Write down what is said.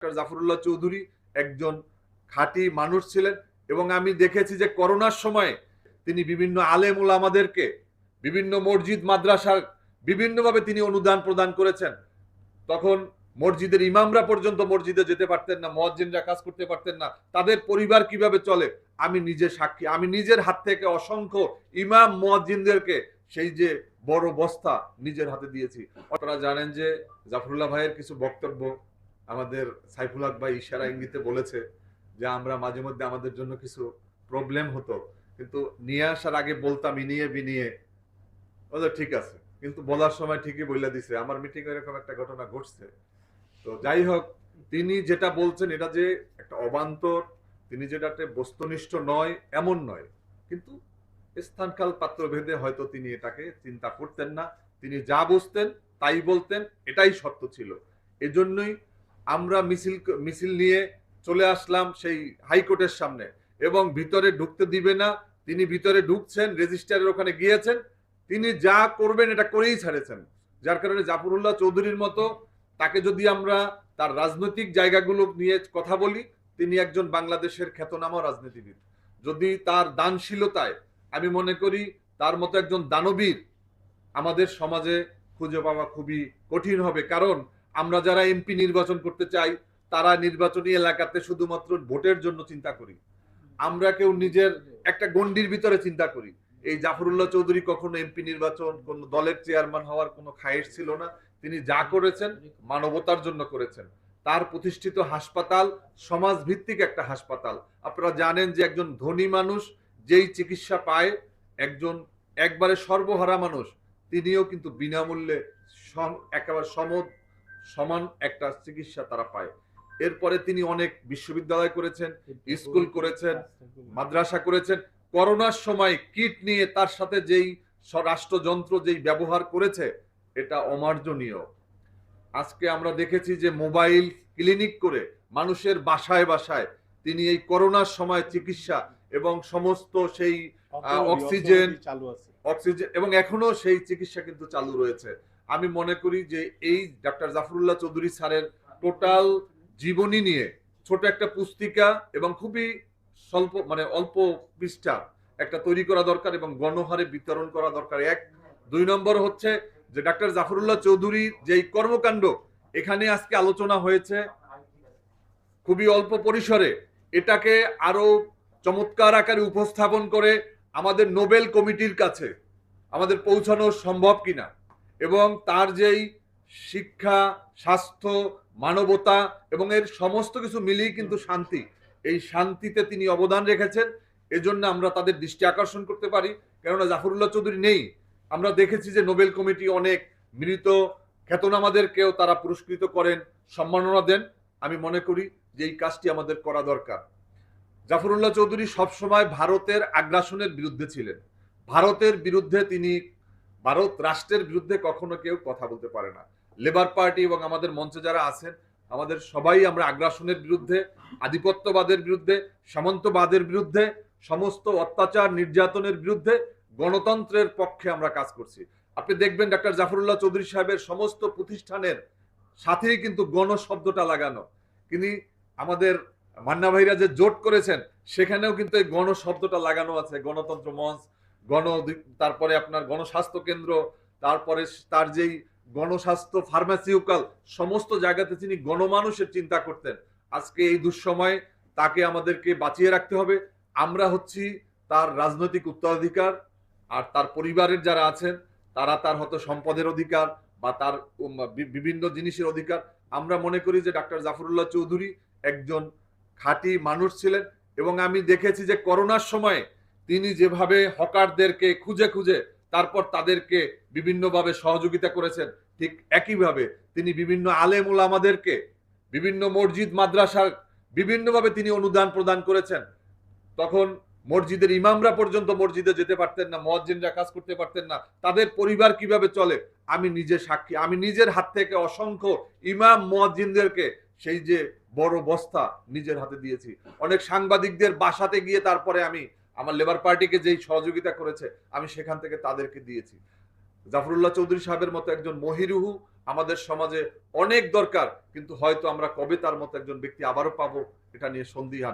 Doctor Zafrullah Chowdhury একজন খাঁটি মানুষ ছিলেন এবং আমি দেখেছি যে করোনার সময় তিনি বিভিন্ন আলেম ওলামাদেরকে বিভিন্ন মসজিদ, মাদ্রাসার বিভিন্নভাবে তিনি অনুদান প্রদান করেছেন। তখন মসজিদের ইমামরা পর্যন্ত মসজিদে যেতে পারতেন না মসজিদরা কাজ করতে পারতেন না। তাদের পরিবার কীভাবে চলে? আমি নিজে সাক্ষী, আমি নিজের হাত থেকে অসংখ্য ইমাম মসজিদদেরকে সেই যে বড় বস্তা নিজের হাতে দিয়েছি। আপনারা জানেন যে জাফরুল্লাহ ভাইয়ের কিছু বক্তব্য আমাদের সাইফুল হক ভাই ইশারা ইঙ্গিতে বলেছে যে আমরা মাঝে মধ্যে আমাদের জন্য কিছু প্রবলেম হতো। কিন্তু নিয়ে আসার আগে বলতাম ইনিয়ে বিনিয়ে। বলে ঠিক আছে। কিন্তু বলার সময় ঠিকই বলে দিছে। আমার মিটিং এরকম একটা ঘটনা ঘটছে। তো যাই হোক, তিনি যেটা বলছেন এটা যে একটা অবান্তর, তিনি যেটাতে বস্তুনিষ্ঠ নয়, এমন নয়। কিন্তু স্থানকাল পাত্র ভেদে হয়তো তিনি এটাকে চিন্তা করতেন না। তিনি যা বুঝতেন, তাই বলতেন, এটাই সত্য ছিল। এজন্যই আমরা মিছিল মিছিল নিয়ে চলে আসলাম সেই হাইকোর্টের সামনে এবং ভিতরে ঢুকতে দিবে না। তিনি ভিতরে ঢুকছেন রেজিস্ট্রারের ওখানে গিয়েছেন। তিনি যা করবেন এটা করেই ছাড়েছেন। যার কারণে জাফরুল্লাহ চৌধুরীর মতো তাকে যদি আমরা তার রাজনৈতিক জায়গাগুলো নিয়ে কথা বলি, তিনি একজন বাংলাদেশের খ্যাতনামা রাজনীতিবিদ। যদি তার দানশীলতায়, আমি মনে করি তার মতো একজন দানবীর আমাদের সমাজে খুঁজে পাওয়া খুবই কঠিন হবে। কারণ আমরা যারা এমপি নির্বাচন করতে চাই, তারা নির্বাচনী এলাকাতে শুধুমাত্র ভোটের জন্য চিন্তা করি। আমরা কেউ নিজের একটা গন্ডির ভিতরে চিন্তা করি। এই জাফরুল্লাহ চৌধুরী কখনো এমপি নির্বাচন, কোন দলের চেয়ারম্যান হওয়ার কোনো খায়েশ ছিল না। তিনি যা করেছেন, মানবতার জন্য করেছেন। তার প্রতিষ্ঠিত হাসপাতাল সমাজ ভিত্তিক একটা হাসপাতাল। আপনারা জানেন যে একজন ধনী মানুষ যেই চিকিৎসা পায়, একজন একবারে সর্বহারা মানুষ, তিনিও কিন্তু বিনামূল্যে একেবারে সম সমান একটা চিকিৎসা তারা পায়। এরপরে তিনি অনেক বিশ্ববিদ্যালয় করেছেন স্কুল করেছেন মাদ্রাসা করেছেন। করোনার সময় কিট নিয়ে তার সাথে যেই রাষ্ট্রযন্ত্র যেই ব্যবহার করেছে এটা অমার্জনীয়। আজকে আমরা দেখেছি যে মোবাইল ক্লিনিক করে মানুষের বাসায় বাসায় তিনি এই করোনার সময় চিকিৎসা এবং সমস্ত সেই অক্সিজেন চালু আছে। অক্সিজেন এবং এখনও সেই চিকিৎসা কিন্তু চালু রয়েছে। আমি মনে করি যে এই ডাক্তার জাফরুল্লাহ চৌধুরী স্যারের টোটাল জীবনী নিয়ে ছোট একটা পুস্তিকা এবং খুবই স্বল্প মানে অল্প পৃষ্ঠা একটা তৈরি করা দরকার এবং গণহারে বিতরণ করা দরকার। এক, দুই নম্বর হচ্ছে যে ডাক্তার জাফরুল্লাহ চৌধুরী যেই কর্মকাণ্ড এখানে আজকে আলোচনা হয়েছে, খুবই অল্প পরিসরে এটাকে আরও চমৎকার আকারে উপস্থাপন করে আমাদের নোবেল কমিটির কাছে আমাদের পৌঁছানো সম্ভব কিনা। এবং তার যেই শিক্ষা, স্বাস্থ্য, মানবতা এবং এর সমস্ত কিছু মিলিয়ে কিন্তু শান্তি। এই শান্তিতে তিনি অবদান রেখেছেন। এজন্য আমরা তাদের দৃষ্টি আকর্ষণ করতে পারি। কেননা জাফরুল্লাহ চৌধুরী নেই। আমরা দেখেছি যে নোবেল কমিটি অনেক মৃত। খ্যাতনামাদেরকেও তারা পুরস্কৃত করেন, সম্মাননা দেন। আমি মনে করি যে এই কাজটি আমাদের করা দরকার। জাফরুল্লাহ চৌধুরী সবসময় ভারতের আগ্রাসনের বিরুদ্ধে ছিলেন। ভারতের বিরুদ্ধে তিনি ভারত রাষ্ট্রের বিরুদ্ধে কখনো কেউ কথা বলতে পারে না। লেবার পার্টি এবং আমাদের মঞ্চে যারা আছেন, আমাদের সবাই আমরা আগ্রাসনের বিরুদ্ধে, আধিপত্যবাদের বিরুদ্ধে, সামন্তবাদের বিরুদ্ধে, সমস্ত অত্যাচার নির্যাতনের বিরুদ্ধে গণতন্ত্রের পক্ষে আমরা কাজ করছি। আপনি দেখবেন ডাক্তার জাফরুল্লাহ চৌধুরী সাহেবের সমস্ত প্রতিষ্ঠানের সাথেই কিন্তু গণ শব্দটা লাগানো। তিনি আমাদের মান্না ভাইরা যে জোট করেছেন, সেখানেও কিন্তু এই গণ শব্দটা লাগানো আছে, গণতন্ত্র মঞ্চ গণ তারপরে আপনার গণস্বাস্থ্য কেন্দ্র, তারপরে তার যেই গণস্বাস্থ্য ফার্মাসিউকাল সমস্ত জায়গাতে তিনি গণমানুষের চিন্তা করতেন। আজকে এই দুঃসময়ে তাকে আমাদেরকে বাঁচিয়ে রাখতে হবে। আমরা হচ্ছি তার রাজনৈতিক উত্তরাধিকার, আর তার পরিবারের যারা আছেন, তারা তার হয়তো সম্পদের অধিকার বা তার বিভিন্ন জিনিসের অধিকার। আমরা মনে করি যে ডাক্তার জাফরুল্লাহ চৌধুরী একজন খাঁটি মানুষ ছিলেন এবং আমি দেখেছি যে করোনার সময় তিনি যেভাবে হকারদেরকে খুঁজে খুঁজে তারপর তাদেরকে বিভিন্নভাবে সহযোগিতা করেছেন, ঠিক একইভাবে তিনি বিভিন্ন আলেম ওলামাদেরকে বিভিন্ন মসজিদ, মাদ্রাসার বিভিন্নভাবে তিনি অনুদান প্রদান করেছেন। তখন মসজিদের ইমামরা পর্যন্ত মসজিদে যেতে পারতেন না মসজিদরা কাজ করতে পারতেন না। তাদের পরিবার কীভাবে চলে? আমি নিজে সাক্ষী, আমি নিজের হাত থেকে অসংখ্য ইমাম মসজিদদেরকে সেই যে বড় বস্তা নিজের হাতে দিয়েছি। অনেক সাংবাদিকদের বাসাতে গিয়ে তারপরে আমি আমার লেবার পার্টিকে যেই সহযোগিতা করেছে, আমি সেখান থেকে তাদেরকে দিয়েছি। জাফরুল্লাহ চৌধুরী সাহেবের মতো একজন মহিরুহু আমাদের সমাজে অনেক দরকার, কিন্তু হয়তো আমরা কবে তার মতো একজন ব্যক্তি আবারও পাবো, এটা নিয়ে সন্দিহান।